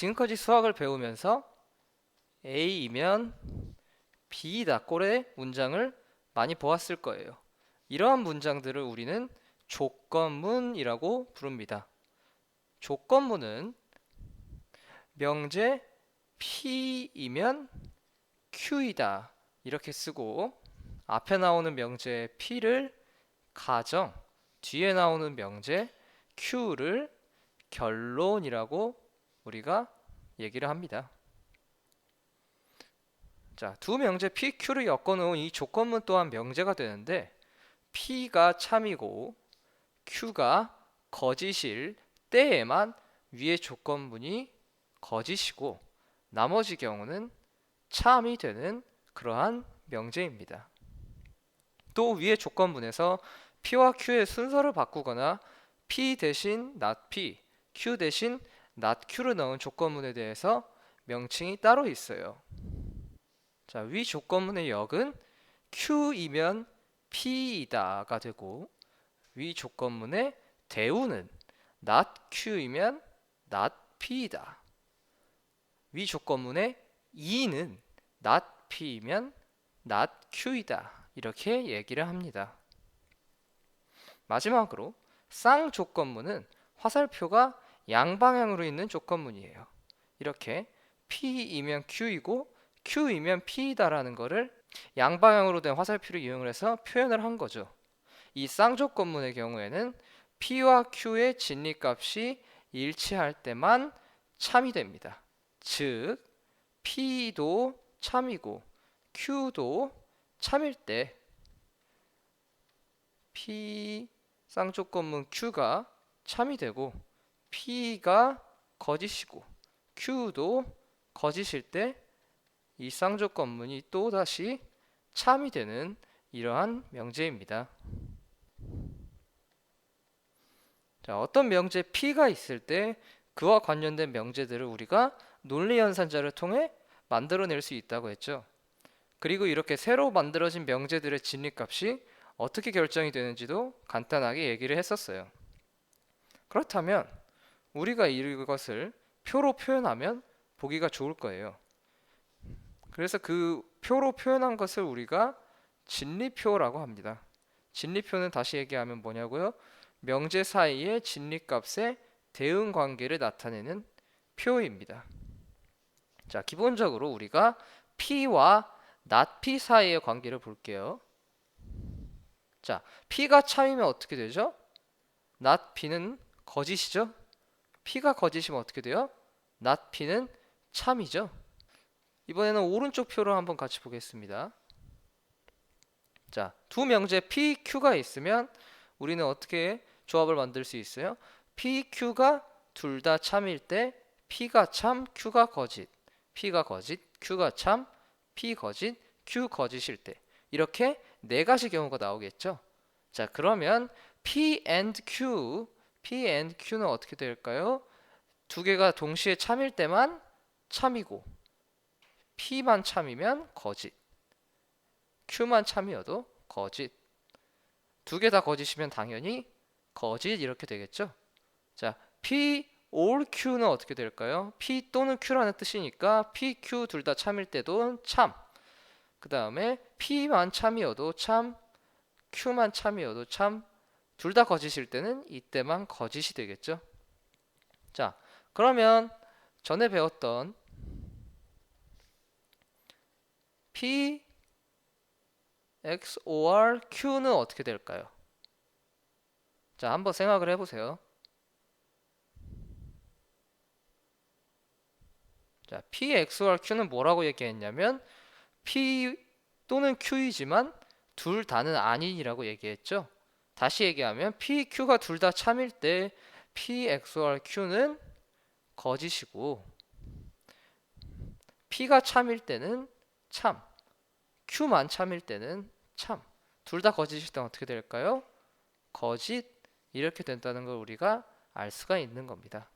지금까지 수학을 배우면서 A이면 B이다 꼴의 문장을 많이 보았을 거예요. 이러한 문장들을 우리는 조건문이라고 부릅니다. 조건문은 명제 P이면 Q이다 이렇게 쓰고 앞에 나오는 명제 P를 가정, 뒤에 나오는 명제 Q를 결론이라고 우리가 얘기를 합니다. 자, 두 명제 P, Q를 엮어 놓은 이 조건문 또한 명제가 되는데 P가 참이고 Q가 거짓일 때에만 위의 조건문이 거짓이고 나머지 경우는 참이 되는 그러한 명제입니다. 또 위의 조건문에서 P와 Q의 순서를 바꾸거나 P 대신 not P, Q 대신 not Q를 넣은 조건문에 대해서 명칭이 따로 있어요. 자, 위 조건문의 역은 Q이면 P이다가 되고 위 조건문의 대우는 not Q이면 not P이다. 위 조건문의 이는 not P이면 not Q이다. 이렇게 얘기를 합니다. 마지막으로 쌍 조건문은 화살표가 양방향으로 있는 조건문이에요. 이렇게 P이면 Q이고 Q이면 P이다라는 거를 양방향으로 된 화살표를 이용을 해서 표현을 한 거죠. 이 쌍조건문의 경우에는 P와 Q의 진리값이 일치할 때만 참이 됩니다. 즉 P도 참이고 Q도 참일 때 P 쌍조건문 Q가 참이 되고 P가 거짓이고 Q도 거짓일 때 이 쌍조건문이 또다시 참이 되는 이러한 명제입니다. 자, 어떤 명제 P가 있을 때 그와 관련된 명제들을 우리가 논리 연산자를 통해 만들어낼 수 있다고 했죠. 그리고 이렇게 새로 만들어진 명제들의 진리값이 어떻게 결정이 되는지도 간단하게 얘기를 했었어요. 그렇다면 우리가 이것을 표로 표현하면 보기가 좋을 거예요. 그래서 그 표로 표현한 것을 우리가 진리표라고 합니다. 진리표는 다시 얘기하면 뭐냐고요? 명제 사이의 진리값의 대응 관계를 나타내는 표입니다. 자, 기본적으로 우리가 P와 not 사이의 관계를 볼게요. 자, P가 참이면 어떻게 되죠? not P는 거짓이죠? P가 거짓이면 어떻게 돼요? not P는 참이죠? 이번에는 오른쪽 표를 한번 같이 보겠습니다. 자, 두 명제 P, Q가 있으면 우리는 어떻게 조합을 만들 수 있어요? P, Q가 둘 다 참일 때 P가 참, Q가 거짓. P가 거짓, Q가 참, P 거짓, Q 거짓일 때 이렇게 네 가지 경우가 나오겠죠. 자, 그러면 P and Q, P and Q는 어떻게 될까요? 두 개가 동시에 참일 때만 참이고 P만 참이면 거짓. Q만 참이어도 거짓. 두 개 다 거짓이면 당연히 거짓 이렇게 되겠죠. 자, P all Q는 어떻게 될까요? P 또는 Q라는 뜻이니까 P, Q 둘 다 참일 때도 참. 그 다음에 P만 참이어도 참, Q만 참이어도 참. 둘 다 거짓일 때는 이때만 거짓이 되겠죠. 자, 그러면 전에 배웠던 P XOR Q는 어떻게 될까요? 자, 한번 생각을 해보세요. 자, P XOR Q는 뭐라고 얘기했냐면 P 또는 Q이지만 둘 다는 아닌이라고 얘기했죠. 다시 얘기하면 P, Q가 둘 다 참일 때 P XOR Q는 거짓이고 P가 참일 때는 참, Q만 참일 때는 참. 둘 다 거짓일 때는 어떻게 될까요? 거짓 이렇게 된다는 걸 우리가 알 수가 있는 겁니다.